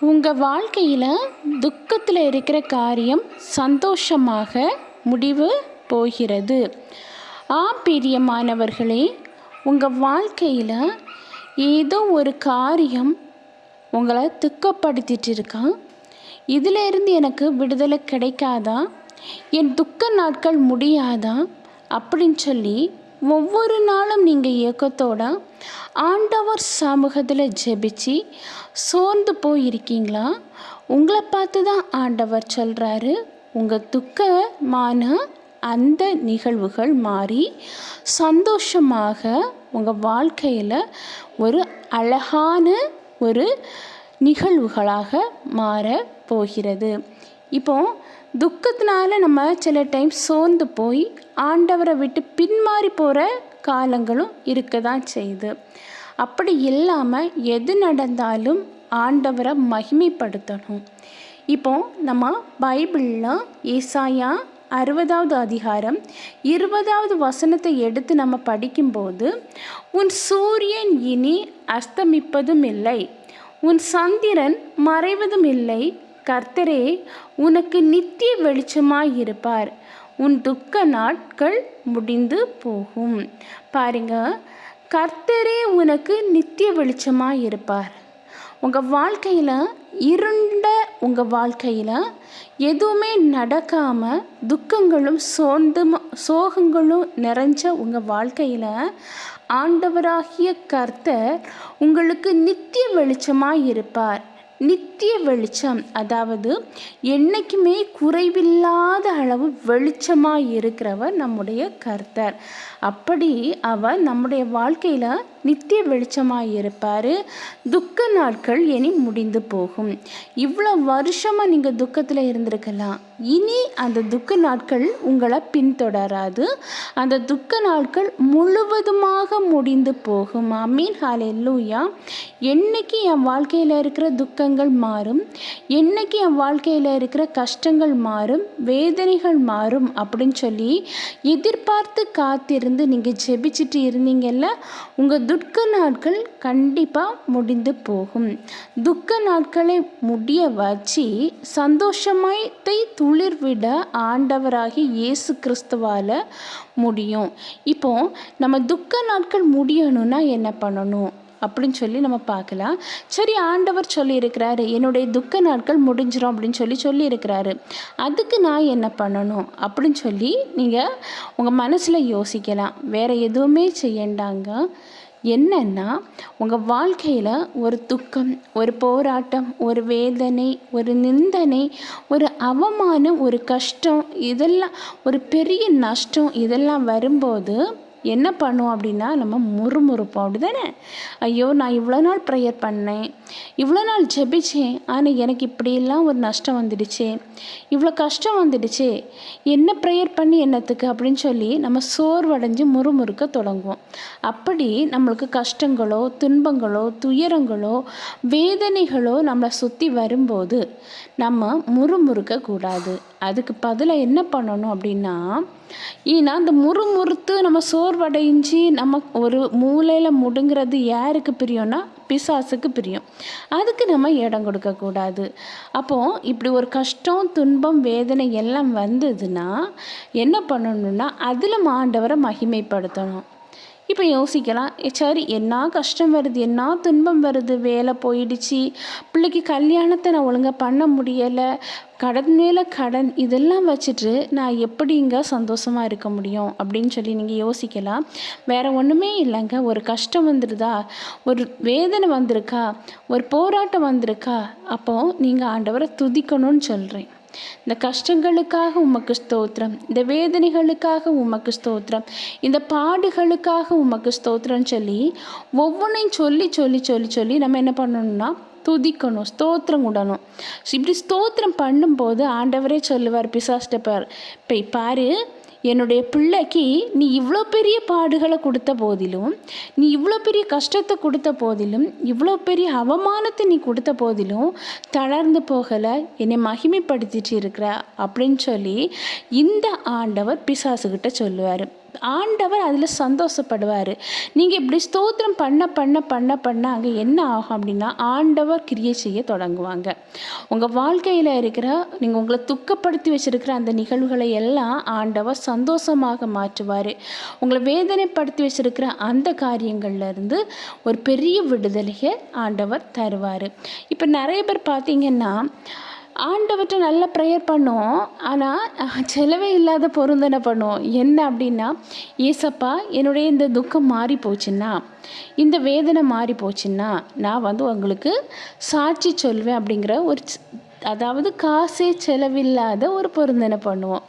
உங்கள் வாழ்க்கையில் துக்கத்தில் இருக்கிற காரியம் சந்தோஷமாக முடிவு போகிறது. ஆம் பிரியமானவர்களே உங்கள் வாழ்க்கையில் ஏதோ ஒரு காரியம் உங்களை துக்கப்படுத்திட்டு இருக்கா இதிலிருந்து எனக்கு விடுதலை கிடைக்காதா? என் துக்க நாட்கள் முடியாதா? அப்படின்னு சொல்லி ஒவ்வொரு நாளும் நீங்கள் இயக்கத்தோட ஆண்டவர் சமூகத்தில் ஜெபிச்சு சோர்ந்து போயிருக்கீங்களா? உங்களை பார்த்து தான் ஆண்டவர் சொல்கிறாரு உங்கள் துக்கமான அந்த நிகழ்வுகள் மாறி சந்தோஷமாக உங்கள் வாழ்க்கையில் ஒரு அழகான ஒரு நிகழ்வுகளாக மாற போகிறது. இப்போது துக்கத்தினால நம்ம சில டைம் சோர்ந்து போய் ஆண்டவரை விட்டு பின்மாறி போகிற காலங்களும் இருக்க தான் செய்யுது. அப்படி இல்லாமல் எது நடந்தாலும் ஆண்டவரை மகிமைப்படுத்தணும். இப்போ நம்ம பைபிளில் ஏசாயா அறுபதாவது அதிகாரம் இருபதாவது வசனத்தை எடுத்து நம்ம படிக்கும்போது உன் சூரியன் இனி அஸ்தமிப்பதும் இல்லை உன் சந்திரன் மறைவதும் இல்லை கர்த்தரே உனக்கு நித்திய வெளிச்சமாயிருப்பார் உன் துக்க நாட்கள் முடிந்து போகும். பாருங்க கர்த்தரே உனக்கு நித்திய வெளிச்சமாக இருப்பார். உங்கள் வாழ்க்கையில் இருண்ட உங்கள் வாழ்க்கையில் எதுவுமே நடக்காமல் துக்கங்களும் சோர்ந்து சோகங்களும் நிறைஞ்ச உங்கள் வாழ்க்கையில் ஆண்டவராகிய கர்த்தர் உங்களுக்கு நித்திய வெளிச்சமாக இருப்பார். நித்திய வெளிச்சம். அதாவது என்றைக்குமே குறைவில்லாத அளவு வெளிச்சமாக இருக்கிறவர் நம்முடைய கர்த்தர். அப்படி அவர் நம்முடைய வாழ்க்கையில் நித்திய வெளிச்சமாக இருப்பார் துக்க நாட்கள் இனி முடிந்து போகும். இவ்வளோ வருஷமாக நீங்கள் துக்கத்தில் இருந்திருக்கலாம். இனி அந்த துக்க நாட்கள் உங்களை பின்தொடராது. அந்த துக்க நாட்கள் முழுவதுமாக முடிந்து போகும். அமீன் லூயா என்னைக்கு என் வாழ்க்கையில் இருக்கிற துக்கங்கள் மாறும்? என்னைக்கு என் வாழ்க்கையில் இருக்கிற கஷ்டங்கள் மாறும்? வேதனைகள் மாறும் அப்படின்னு சொல்லி எதிர்பார்த்து காத்திருந்து நீங்கள் ஜெபிச்சுட்டு இருந்தீங்கல்ல? உங்கள் துக்க நாட்கள் கண்டிப்பாக முடிந்து போகும். துக்க நாட்களை முடிய வச்சு சந்தோஷமாயத்தை துளிர்விட ஆண்டவராகி இயேசு கிறிஸ்துவால் முடியும். இப்போ நம்ம துக்க நாட்கள் முடியணும்னா என்ன பண்ணணும்? அப்படின்னு சொல்லி நம்ம பார்க்கலாம். சரி ஆண்டவர் சொல்லியிருக்கிறாரு என்னுடைய துக்க நாட்கள் முடிஞ்சிடும் அப்படின்னு சொல்லி சொல்லியிருக்கிறாரு. அதுக்கு நான் என்ன பண்ணணும்? அப்படின்னு சொல்லி நீங்கள் உங்கள் மனசில் யோசிக்கலாம். வேறு எதுவுமே செய்யண்டாங்க. என்னன்னா உங்கள் வாழ்க்கையில் ஒரு துக்கம் ஒரு போராட்டம் ஒரு வேதனை ஒரு நிந்தனை ஒரு அவமானம் ஒரு கஷ்டம் இதெல்லாம் ஒரு பெரிய நஷ்டம் இதெல்லாம் வரும்போது என்ன பண்ணுவோம் அப்படின்னா நம்ம முறுமுறுப்போம். அப்படி தானே ஐயோ நான் இவ்வளோ நாள் ப்ரேயர் பண்ணேன் இவ்வளோ நாள் ஜெபிச்சேன் ஆனால் எனக்கு இப்படியெல்லாம் ஒரு நஷ்டம் வந்துடுச்சே இவ்வளோ கஷ்டம் வந்துடுச்சே என்ன ப்ரேயர் பண்ணி என்னத்துக்கு அப்படின்னு சொல்லி நம்ம சோர்வடைஞ்சு முறுமுறுக்க தொடங்குவோம். அப்படி நம்மளுக்கு கஷ்டங்களோ துன்பங்களோ துயரங்களோ வேதனைகளோ நம்மளை சுற்றி வரும்போது நம்ம முறுமுறுக்க கூடாது அதுக்கு பதிலாக என்ன பண்ணணும் அப்படின்னா ஏன்னா அந்த முறுமுறுத்து நம்ம சோர்வடைஞ்சு நம்ம ஒரு மூலையில் முடுங்கிறது யாருக்கு பிரியம்னா பிசாசுக்கு பிரியம். அதுக்கு நம்ம இடம் கொடுக்கக்கூடாது அப்போது இப்படி ஒரு கஷ்டம் துன்பம் வேதனை எல்லாம் வந்ததுன்னா என்ன பண்ணணும்னா அதில் ஆண்டவரை மகிமைப்படுத்தணும். இப்போ யோசிக்கலாம். சரி என்ன கஷ்டம் வருது? என்ன துன்பம் வருது? வேலை போயிடுச்சு. பிள்ளைக்கு கல்யாணத்தை நான் ஒழுங்காக பண்ண முடியலை. கடன் மேலே கடன் இதெல்லாம் வச்சுட்டு நான் எப்படிங்க சந்தோஷமாக இருக்க முடியும்? அப்படின்னு சொல்லி நீங்கள் யோசிக்கலாம். வேறு ஒன்றுமே இல்லைங்க. ஒரு கஷ்டம் வந்துடுதா ஒரு வேதனை வந்திருக்கா? ஒரு போராட்டம் வந்திருக்கா? அப்போது நீங்கள் ஆண்டவரை துதிக்கணும்னு சொல்கிறேன் இந்த கஷ்டங்களுக்காக உமக்கு ஸ்தோத்திரம் இந்த வேதனைகளுக்காக உமக்கு ஸ்தோத்திரம் இந்த பாடுகளுக்காக உமக்கு ஸ்தோத்திரம்னு சொல்லி ஒவ்வொன்றையும் சொல்லி சொல்லி சொல்லி சொல்லி நம்ம என்ன பண்ணணும்னா துதிக்கணும் ஸ்தோத்திரம் விடணும் இப்படி ஸ்தோத்திரம் பண்ணும்போது ஆண்டவரே சொல்லுவார் பிசாஸ்ட பார் இப்போ பாரு என்னுடைய பிள்ளைக்கு நீ இவ்வளோ பெரிய பாடுகளை கொடுத்த போதிலும் நீ இவ்வளோ பெரிய கஷ்டத்தை கொடுத்த போதிலும் இவ்வளோ பெரிய அவமானத்தை நீ கொடுத்த போதிலும் தளர்ந்து போகலை என்னை மகிமைப்படுத்திட்டு இருக்கிற அப்படின்னு சொல்லி இந்த ஆண்டவர் பிசாசுகிட்ட சொல்லுவார். ஆண்டவர் அதில் சந்தோஷப்படுவார். நீங்கள் இப்படி ஸ்தோத்திரம் பண்ண பண்ண பண்ண பண்ண அங்கே என்ன ஆகும் அப்படின்னா ஆண்டவர் கிரியை செய்ய தொடங்குவாங்க. உங்கள் வாழ்க்கையில் இருக்கிற நீங்கள் உங்களை துக்கப்படுத்தி வச்சுருக்கிற அந்த நிகழ்வுகளை எல்லாம் ஆண்டவர் சந்தோஷமாக மாற்றுவார். உங்களை வேதனைப்படுத்தி வச்சுருக்கிற அந்த காரியங்கள்லேருந்து ஒரு பெரிய விடுதலையை ஆண்டவர் தருவார். இப்போ நிறைய பேர் பார்த்தீங்கன்னா ஆண்டவர்கிட்ட நல்லா ப்ரேயர் பண்ணுவோம். ஆனால் செலவே இல்லாத பொருந்தனை பண்ணுவோம். என்ன அப்படின்னா ஏசப்பா என்னுடைய இந்த துக்கம் மாறி போச்சுன்னா இந்த வேதனை மாறி போச்சுன்னா நான் வந்து உங்களுக்கு சாட்சி சொல்வேன் அப்படிங்கிற ஒரு அதாவது காசே செலவில்லாத ஒரு பொருந்தனை பண்ணுவோம்.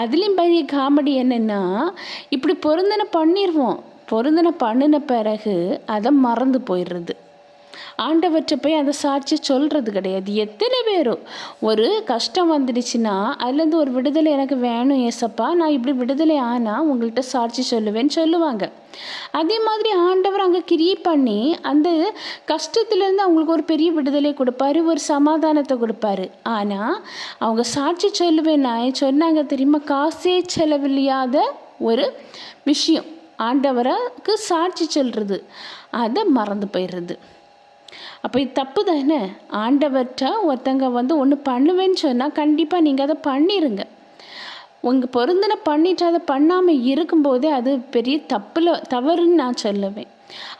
அதுலேயும் பெரிய காமெடி என்னென்னா இப்படி பொருந்தனை பண்ணிடுவோம் பொருந்தனை பண்ணின பிறகு அதை மறந்து போயிடுறது. ஆண்டவற்றை போய் அந்த சாட்சி சொல்கிறது கிடையாது. எத்தனை பேரும் ஒரு கஷ்டம் வந்துடுச்சுன்னா அதுலேருந்து ஒரு விடுதலை எனக்கு வேணும் ஏசப்பா நான் இப்படி விடுதலை ஆனால் உங்கள்கிட்ட சாட்சி சொல்லுவேன்னு சொல்லுவாங்க. அதே மாதிரி ஆண்டவர் அங்கே கிரியை பண்ணி அந்த கஷ்டத்துலேருந்து அவங்களுக்கு ஒரு பெரிய விடுதலை கொடுப்பாரு ஒரு சமாதானத்தை கொடுப்பாரு. ஆனால் அவங்க சாட்சி சொல்லுவேன் நான் சொன்னாங்க தெரியுமா? காசே செலவில்லாத ஒரு விஷயம். ஆண்டவருக்கு சாட்சி சொல்கிறது அதை மறந்து போயிடுறது. அப்போ இது தப்பு தானே ஆண்டவர்கிட்ட ஒருத்தங்க வந்து ஒன்று பண்ணுவேன்னு சொன்னால் கண்டிப்பாக நீங்கள் அதை பண்ணிடுங்க உங்கள் பொருந்தனை பண்ணிட்டு அதை பண்ணாமல் இருக்கும்போதே அது பெரிய தப்பில் தவறுன்னு நான் சொல்லுவேன்.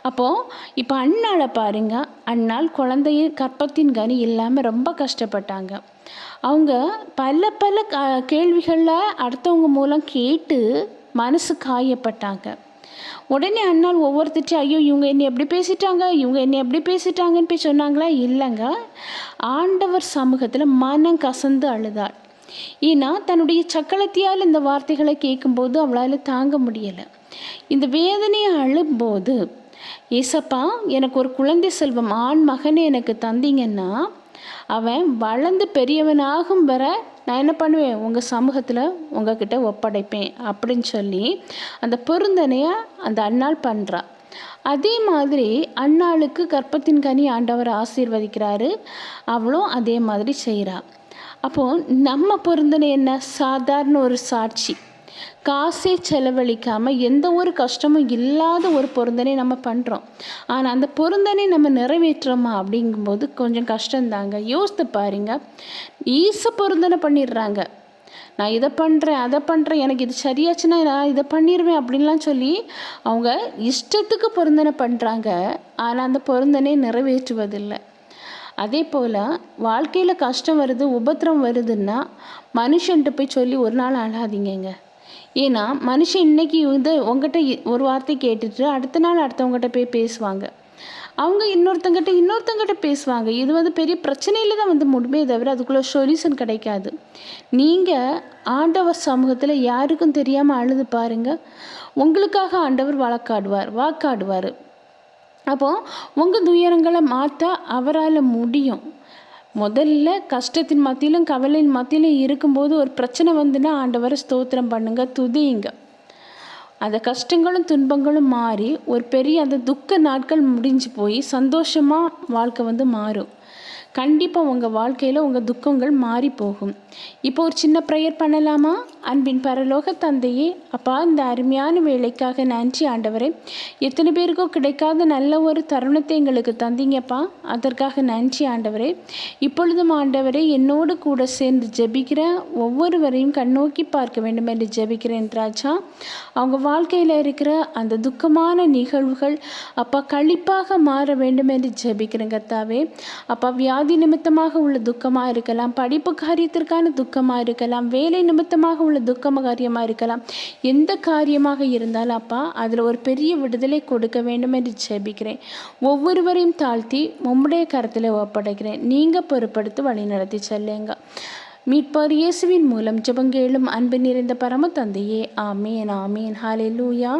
அப்போது இப்போ அண்ணாளை பாருங்க அண்ணாள் குழந்தைய கற்பத்தின் கனி இல்லாமல் ரொம்ப கஷ்டப்பட்டாங்க. அவங்க பல பல கேள்விகளில் அடுத்தவங்க மூலம் கேட்டு மனசு காயப்பட்டாங்க. உடனே அண்ணால் ஒவ்வொருத்திட்டும் ஐயோ இவங்க என்னை எப்படி பேசிட்டாங்க? இவங்க என்னை எப்படி பேசிட்டாங்கன்னு போய் சொன்னாங்களா? இல்லைங்க. ஆண்டவர் சமூகத்தில் மனம் கசந்து அழுதாள். ஏன்னா தன்னுடைய சக்களத்தியால் இந்த வார்த்தைகளை கேட்கும்போது அவளால் தாங்க முடியலை. இந்த வேதனையை அழும்போது ஏசப்பா எனக்கு ஒரு குழந்தை செல்வம் ஆண் மகனை எனக்கு தந்தீங்கன்னா அவன் வளர்ந்து பெரியவனாகும் வர நான் என்ன பண்ணுவேன்? உங்கள் சமூகத்தில் உங்ககிட்ட ஒப்படைப்பேன் அப்படின்னு சொல்லி அந்த பொருந்தனையை அந்த அண்ணாள் பண்ணுறா அதே மாதிரி அண்ணாளுக்கு கற்பத்தின் கனி ஆண்டவர் ஆசீர்வதிக்கிறாரு. அவளும் அதே மாதிரி செய்கிறா அப்போது நம்ம பொருந்தனை என்ன? சாதாரண ஒரு சாட்சி. காசே செலவழிக்காமல் எந்த ஒரு கஷ்டமும் இல்லாத ஒரு பொருந்தனை நம்ம பண்ணுறோம் ஆனால் அந்த பொருந்தனை நம்ம நிறைவேற்றுறோமா அப்படிங்கும்போது கொஞ்சம் கஷ்டந்தாங்க யோசித்து பாருங்க. ஈச பொருந்தனை பண்ணிடுறாங்க. நான் இதை பண்ணுறேன் அதை பண்ணுறேன் எனக்கு இது சரியாச்சுன்னா நான் இதை பண்ணிடுவேன் அப்படின்லாம் சொல்லி அவங்க இஷ்டத்துக்கு பொருந்தனை பண்ணுறாங்க ஆனால் அந்த பொருந்தனை நிறைவேற்றுவதில்லை. அதே போல் வாழ்க்கையில் கஷ்டம் வருது உபத்திரம் வருதுன்னா மனுஷன்ட்டு போய் சொல்லி ஒரு நாள் அழாதீங்கங்க. ஏன்னா மனுஷன் இன்னைக்கு வந்து உங்ககிட்ட ஒரு வார்த்தை கேட்டுட்டு அடுத்த நாள் அடுத்தவங்ககிட்ட போய் பேசுவாங்க. அவங்க இன்னொருத்தங்கிட்ட இன்னொருத்தங்கிட்ட பேசுவாங்க. இது வந்து பெரிய பிரச்சனையில் தான் வந்து முடியுமே தவிர அதுக்குள்ளே சொல்யூஷன் கிடைக்காது. நீங்கள் ஆண்டவர் சமூகத்தில் யாருக்கும் தெரியாமல் அழுது பாருங்கள் உங்களுக்காக ஆண்டவர் வழக்காடுவார் வாக்காடுவார். அப்போது உங்கள் துயரங்களை மாற்ற அவரால் முடியும். முதல்ல கஷ்டத்தின் மத்தியிலும் கவலையின் மத்தியிலும் இருக்கும்போது ஒரு பிரச்சனை வந்துன்னா ஆண்டவரை ஸ்தோத்திரம் பண்ணுங்க துதியுங்க. அந்த கஷ்டங்களும் துன்பங்களும் மாறி ஒரு பெரிய அந்த துக்க நாட்கள் முடிஞ்சு போய் சந்தோஷமாக வாழ்க்கை வந்து மாறும். கண்டிப்பாக உங்கள் வாழ்க்கையில் உங்கள் துக்கங்கள் மாறி போகும். இப்போ ஒரு சின்ன ப்ரேயர் பண்ணலாமா? அன்பின் பரலோக தந்தையே அப்பா இந்த அருமையான வேலைக்காக நன்றி ஆண்டவரே. எத்தனை பேருக்கோ கிடைக்காத நல்ல ஒரு தருணத்தை எங்களுக்கு தந்தீங்கப்பா. அதற்காக நன்றி ஆண்டவரே. இப்பொழுதும் ஆண்டவரே என்னோடு கூட சேர்ந்து ஜெபிக்கிற ஒவ்வொருவரையும் கண்ணோக்கி பார்க்க வேண்டும் என்று ஜெபிக்கிறேன் ராஜா. அவங்க வாழ்க்கையில் இருக்கிற அந்த துக்கமான நிகழ்வுகள் அப்பா கழிப்பாக மாற வேண்டும் என்று ஜெபிக்கிறேன் கத்தாவே. அப்பா வியாதி நிமித்தமாக உள்ள துக்கமாக இருக்கலாம் படிப்பு காரியத்திற்கான துக்கமாக இருக்கலாம் வேலை நிமித்தமாக உள்ள துக்கம காரியமாக இருக்கலாம். எந்த காரியமாக இருந்தாலும் அப்பா அதில் ஒரு பெரிய விடுதலை கொடுக்க வேண்டும் என்று ஜெபிக்கிறேன். ஒவ்வொருவரையும் தாழ்த்தி உம்முடைய கரத்தில் ஒப்படைக்கிறேன். நீங்கள் பொறுப்படுத்தி வழி நடத்தி செல்லுங்க. மீட்பார் இயேசுவின் மூலம் ஜபங்கேளும் அன்பு நிறைந்த பரம தந்தையே ஆமேன் ஆமேன். ஹாலே லூயா